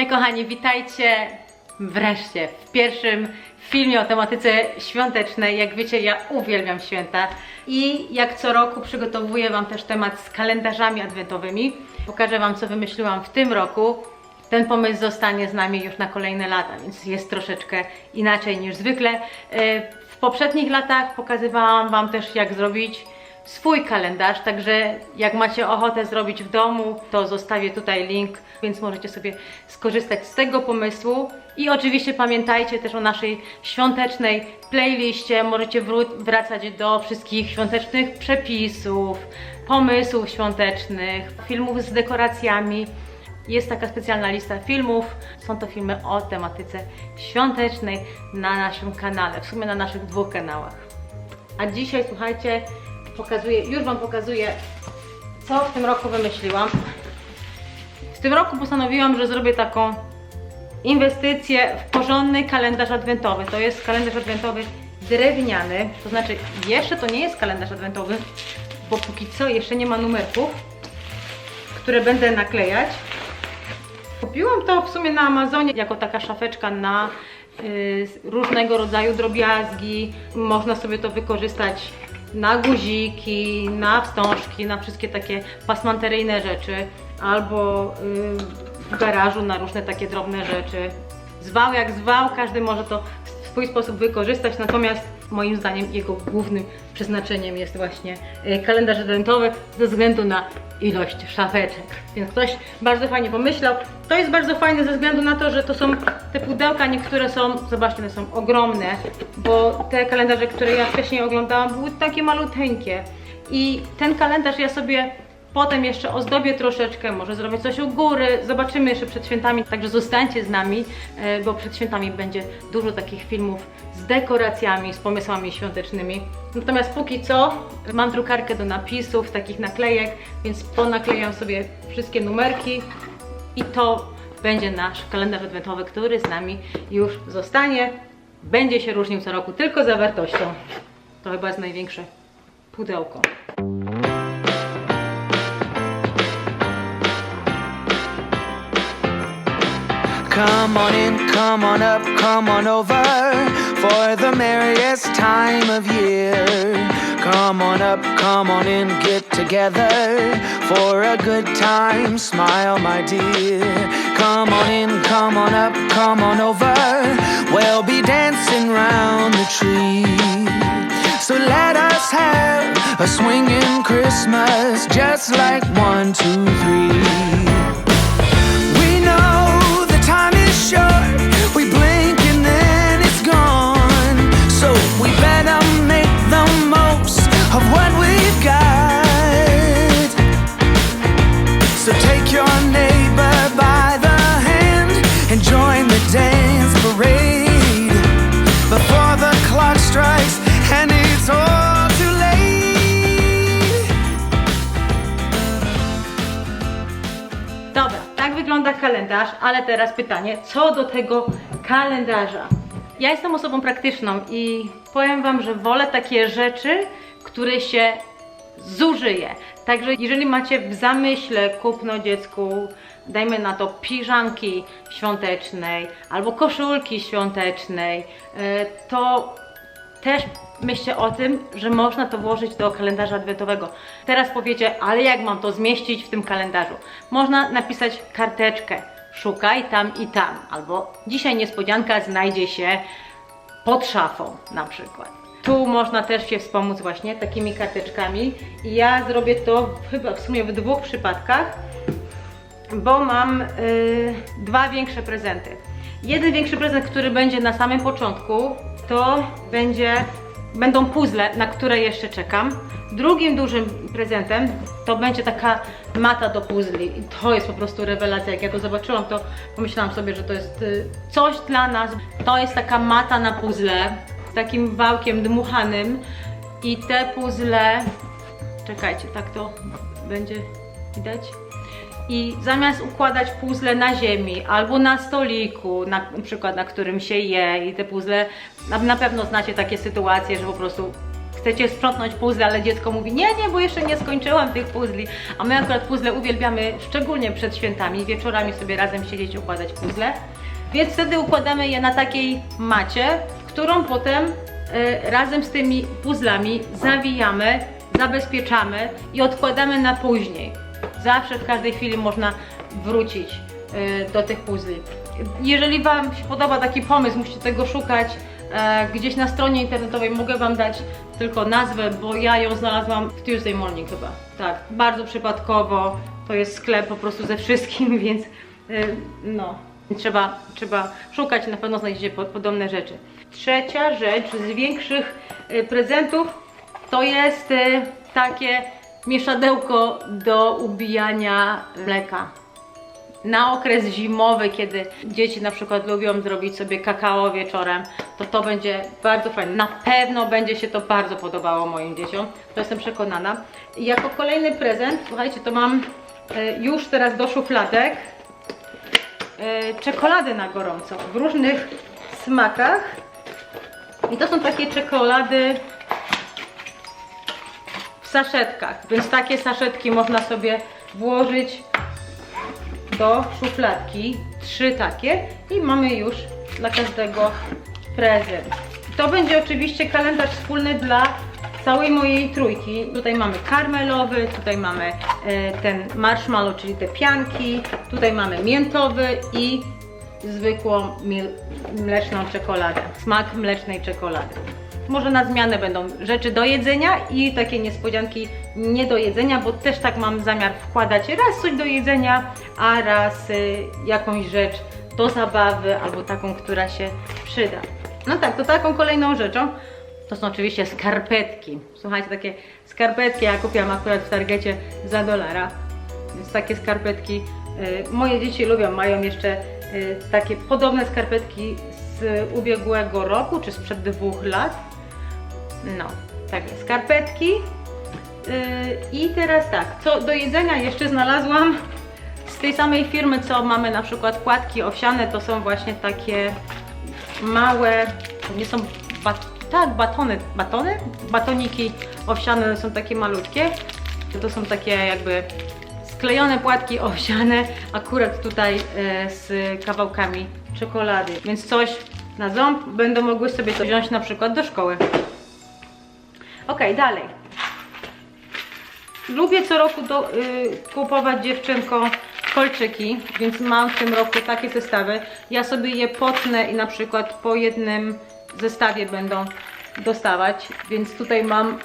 Hej kochani, witajcie wreszcie w pierwszym filmie o tematyce świątecznej. Jak wiecie, ja uwielbiam święta i jak co roku przygotowuję Wam też temat z kalendarzami adwentowymi. Pokażę Wam, co wymyśliłam w tym roku. Ten pomysł zostanie z nami już na kolejne lata, więc jest troszeczkę inaczej niż zwykle. Yy, W poprzednich latach pokazywałam Wam też, jak zrobić swój kalendarz, także jak macie ochotę zrobić w domu, to zostawię tutaj link, więc możecie sobie skorzystać z tego pomysłu. I oczywiście pamiętajcie też o naszej świątecznej playliście. Możecie wracać do wszystkich świątecznych przepisów, pomysłów świątecznych, filmów z dekoracjami. Jest taka specjalna lista filmów. Są to filmy o tematyce świątecznej na naszym kanale, w sumie na naszych dwóch kanałach. A dzisiaj, słuchajcie, pokazuję, już Wam pokazuję, co w tym roku wymyśliłam. W tym roku postanowiłam, że zrobię taką inwestycję w porządny kalendarz adwentowy. To jest kalendarz adwentowy drewniany, to znaczy jeszcze to nie jest kalendarz adwentowy, bo póki co jeszcze nie ma numerków, które będę naklejać. Kupiłam to w sumie na Amazonie jako taka szafeczka na y, różnego rodzaju drobiazgi. Można sobie to wykorzystać na guziki, na wstążki, na wszystkie takie pasmanteryjne rzeczy, albo y, w garażu na różne takie drobne rzeczy. Zwał jak zwał, każdy może to w swój sposób wykorzystać, natomiast moim zdaniem jego głównym przeznaczeniem jest właśnie y, kalendarz adwentowy ze względu na ilość szafeczek. Więc ktoś bardzo fajnie pomyślał. To jest bardzo fajne ze względu na to, że to są te pudełka, niektóre są, zobaczcie, one są ogromne, bo te kalendarze, które ja wcześniej oglądałam, były takie maluteńkie. I ten kalendarz ja sobie potem jeszcze ozdobię troszeczkę, może zrobię coś u góry, zobaczymy jeszcze przed świętami, także zostańcie z nami, e, bo przed świętami będzie dużo takich filmów z dekoracjami, z pomysłami świątecznymi. Natomiast póki co mam drukarkę do napisów, takich naklejek, więc ponaklejam sobie wszystkie numerki i to będzie nasz kalendarz adwentowy, który z nami już zostanie. Będzie się różnił co roku tylko zawartością. To chyba jest największe pudełko. Come on in, come on up, come on over for the merriest time of year. Come on up, come on in, get together for a good time. Smile, my dear. Come on in, come on up, come on over. We'll be dancing round the tree. So let us have a swinging Christmas, just like one, two, three. Dobra, tak wygląda kalendarz, ale teraz pytanie, co do tego kalendarza? Ja jestem osobą praktyczną i powiem Wam, że wolę takie rzeczy, które się zużyje. Także jeżeli macie w zamyśle kupno dziecku, dajmy na to piżamki świątecznej albo koszulki świątecznej, e, to też myślę o tym, że można to włożyć do kalendarza adwentowego. Teraz powiecie, ale jak mam to zmieścić w tym kalendarzu? Można napisać karteczkę, szukaj tam i tam, albo dzisiaj niespodzianka znajdzie się pod szafą na przykład. Tu można też się wspomóc właśnie takimi karteczkami i ja zrobię to chyba w sumie w dwóch przypadkach bo mam y, dwa większe prezenty. Jeden większy prezent, który będzie na samym początku, to będzie, będą puzzle, na które jeszcze czekam. Drugim dużym prezentem to będzie taka mata do puzli. I to jest po prostu rewelacja. Jak ja to zobaczyłam, to pomyślałam sobie, że to jest y, coś dla nas. To jest taka mata na puzzle takim wałkiem dmuchanym. I te puzzle, czekajcie, tak to będzie widać. I zamiast układać puzzle na ziemi albo na stoliku, na, na przykład na którym się je i te puzzle, na, na pewno znacie takie sytuacje, że po prostu chcecie sprzątnąć puzzle, ale dziecko mówi nie, nie, bo jeszcze nie skończyłam tych puzli. A my akurat puzzle uwielbiamy, szczególnie przed świętami, wieczorami sobie razem siedzieć, układać puzzle. Więc wtedy układamy je na takiej macie, którą potem e, razem z tymi puzzlami zawijamy, zabezpieczamy i odkładamy na później. Zawsze w każdej chwili można wrócić e, do tych puzli. Jeżeli Wam się podoba taki pomysł, musicie tego szukać e, gdzieś na stronie internetowej, mogę Wam dać tylko nazwę, bo ja ją znalazłam w Tuesday Morning chyba. Tak, bardzo przypadkowo. To jest sklep po prostu ze wszystkim, więc e, no, trzeba, trzeba szukać, na pewno znajdziecie po- podobne rzeczy. Trzecia rzecz z większych e, prezentów to jest takie mieszadełko do ubijania mleka. Na okres zimowy, kiedy dzieci na przykład lubią zrobić sobie kakao wieczorem, to to będzie bardzo fajne. Na pewno będzie się to bardzo podobało moim dzieciom, to jestem przekonana. I jako kolejny prezent, słuchajcie, to mam e, już teraz do szufladek e, czekolady na gorąco w różnych smakach. I to są takie czekolady saszetkach, więc takie saszetki można sobie włożyć do szufladki, trzy takie i mamy już dla każdego prezent. To będzie oczywiście kalendarz wspólny dla całej mojej trójki. Tutaj mamy karmelowy, tutaj mamy e, ten marshmallow, czyli te pianki, tutaj mamy miętowy i zwykłą mleczną czekoladę, smak mlecznej czekolady. Może na zmianę będą rzeczy do jedzenia i takie niespodzianki nie do jedzenia, bo też tak mam zamiar wkładać raz coś do jedzenia, a raz y, jakąś rzecz do zabawy albo taką, która się przyda. No tak, to taką kolejną rzeczą to są oczywiście skarpetki. Słuchajcie, takie skarpetki ja kupiłam akurat w Targecie za dolara. Więc takie skarpetki y, moje dzieci lubią, mają jeszcze y, takie podobne skarpetki z ubiegłego roku czy sprzed dwóch lat. No, takie skarpetki. Yy, I teraz tak, co do jedzenia jeszcze znalazłam z tej samej firmy, co mamy na przykład płatki owsiane, to są właśnie takie małe, nie są bat, tak, batony, batony? Batoniki owsiane są takie malutkie. To są takie jakby sklejone płatki owsiane, akurat tutaj e, z kawałkami czekolady. Więc coś na ząb będą mogły sobie to wziąć na przykład do szkoły. Ok, dalej. Lubię co roku do, y, kupować dziewczynkom kolczyki, więc mam w tym roku takie zestawy. Ja sobie je potnę i na przykład po jednym zestawie będą dostawać, więc tutaj mam,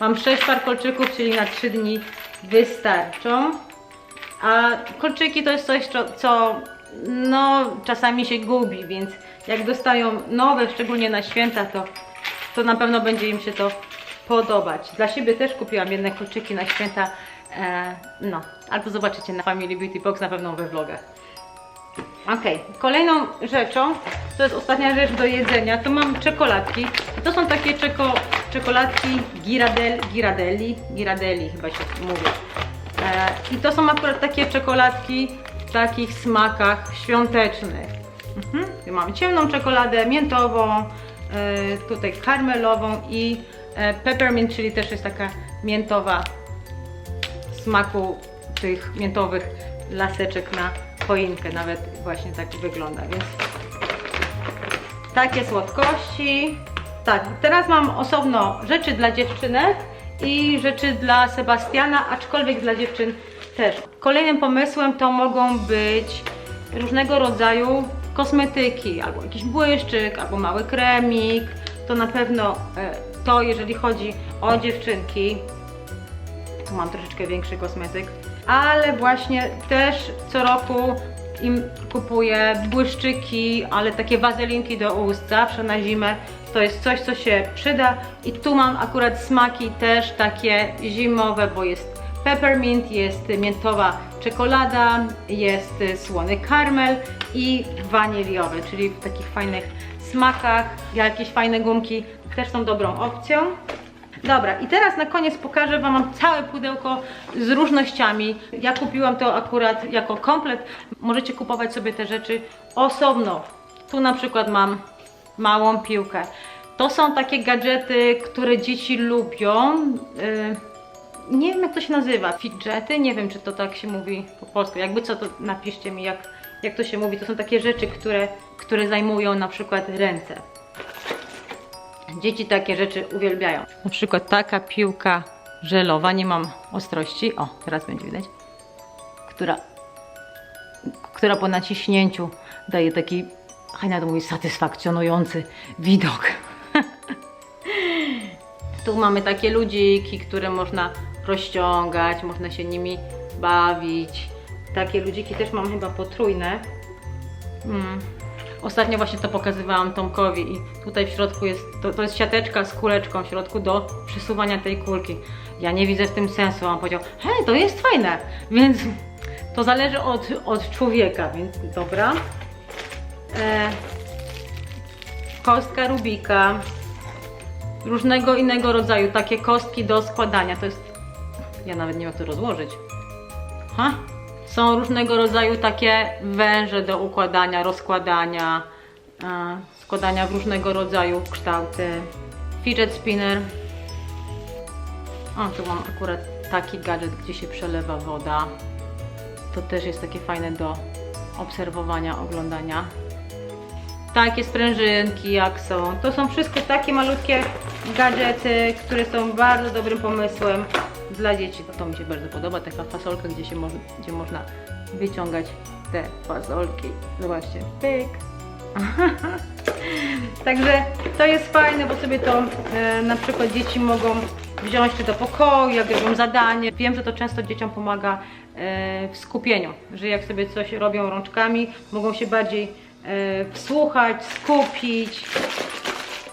mam 6 par kolczyków, czyli na 3 dni wystarczą. A kolczyki to jest coś, co, co no, czasami się gubi, więc jak dostają nowe, szczególnie na święta, to, to na pewno będzie im się to podobać. Dla siebie też kupiłam jedne kolczyki na święta. E, no, albo zobaczycie na Family Beauty Box, na pewno we vlogach. Ok, kolejną rzeczą, to jest ostatnia rzecz do jedzenia, to mam czekoladki. To są takie czeko, czekoladki Giradel, Giradelli, Giradelli chyba się mówi. E, I to są akurat takie czekoladki w takich smakach świątecznych. Mhm. Tu mamy ciemną czekoladę, miętową, e, tutaj karmelową i peppermint, czyli też jest taka miętowa smaku tych miętowych laseczek na choinkę, nawet właśnie tak wygląda, więc takie słodkości. Tak, teraz mam osobno rzeczy dla dziewczynek i rzeczy dla Sebastiana, aczkolwiek dla dziewczyn też. Kolejnym pomysłem to mogą być różnego rodzaju kosmetyki, albo jakiś błyszczyk, albo mały kremik. To na pewno e, to, jeżeli chodzi o dziewczynki, tu mam troszeczkę większy kosmetyk, ale właśnie też co roku im kupuję błyszczyki, ale takie wazelinki do ust zawsze na zimę. To jest coś, co się przyda i tu mam akurat smaki też takie zimowe, bo jest peppermint, jest miętowa czekolada, jest słony karmel i waniliowy, czyli w takich fajnych smakach, jakieś fajne gumki też są dobrą opcją. Dobra, i teraz na koniec pokażę Wam, mam całe pudełko z różnościami. Ja kupiłam to akurat jako komplet. Możecie kupować sobie te rzeczy osobno. Tu na przykład mam małą piłkę. To są takie gadżety, które dzieci lubią. Y, nie wiem jak to się nazywa. Fidgety? Nie wiem czy to tak się mówi po polsku. Jakby co to napiszcie mi jak, jak to się mówi. To są takie rzeczy, które, które zajmują na przykład ręce. Dzieci takie rzeczy uwielbiają. Na przykład taka piłka żelowa, nie mam ostrości. O, teraz będzie widać. Która, która po naciśnięciu daje taki, Hania to mówi, satysfakcjonujący widok. Tu mamy takie ludziki, które można rozciągać, można się nimi bawić. Takie ludziki też mam chyba potrójne. Mm. Ostatnio właśnie to pokazywałam Tomkowi i tutaj w środku jest, to, to jest siateczka z kuleczką w środku do przesuwania tej kulki. Ja nie widzę w tym sensu, on powiedział, hej, to jest fajne, więc to zależy od, od człowieka, więc dobra. E, kostka Rubika, różnego innego rodzaju, takie kostki do składania, to jest, ja nawet nie wiem jak to rozłożyć. Ha? Są różnego rodzaju takie węże do układania, rozkładania, e, składania w różnego rodzaju kształty. Fidget spinner. O, tu mam akurat taki gadżet, gdzie się przelewa woda. To też jest takie fajne do obserwowania, oglądania. Takie sprężynki jak są. To są wszystko takie malutkie gadżety, które są bardzo dobrym pomysłem dla dzieci. To mi się bardzo podoba, taka fasolka, gdzie, się mo gdzie można wyciągać te fasolki. Zobaczcie, pyk. Także to jest fajne, bo sobie to e, na przykład dzieci mogą wziąć czy do pokoju, jak robią zadanie. Wiem, że to często dzieciom pomaga e, w skupieniu, że jak sobie coś robią rączkami, mogą się bardziej e, wsłuchać, skupić.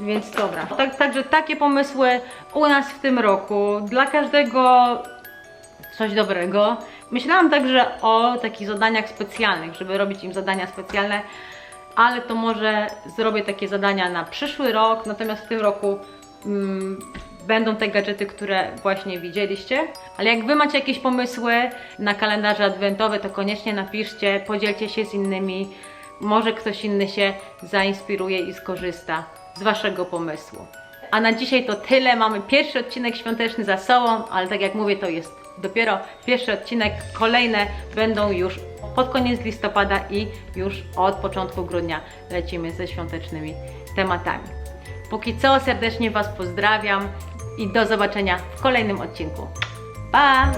Więc dobra. Tak, także takie pomysły u nas w tym roku. Dla każdego coś dobrego. Myślałam także o takich zadaniach specjalnych, żeby robić im zadania specjalne, ale to może zrobię takie zadania na przyszły rok, natomiast w tym roku mm, będą te gadżety, które właśnie widzieliście. Ale jak Wy macie jakieś pomysły na kalendarze adwentowe, to koniecznie napiszcie, podzielcie się z innymi. Może ktoś inny się zainspiruje i skorzysta z Waszego pomysłu. A na dzisiaj to tyle. Mamy pierwszy odcinek świąteczny za sobą, ale tak jak mówię, to jest dopiero pierwszy odcinek. Kolejne będą już pod koniec listopada i już od początku grudnia lecimy ze świątecznymi tematami. Póki co serdecznie Was pozdrawiam i do zobaczenia w kolejnym odcinku. Pa!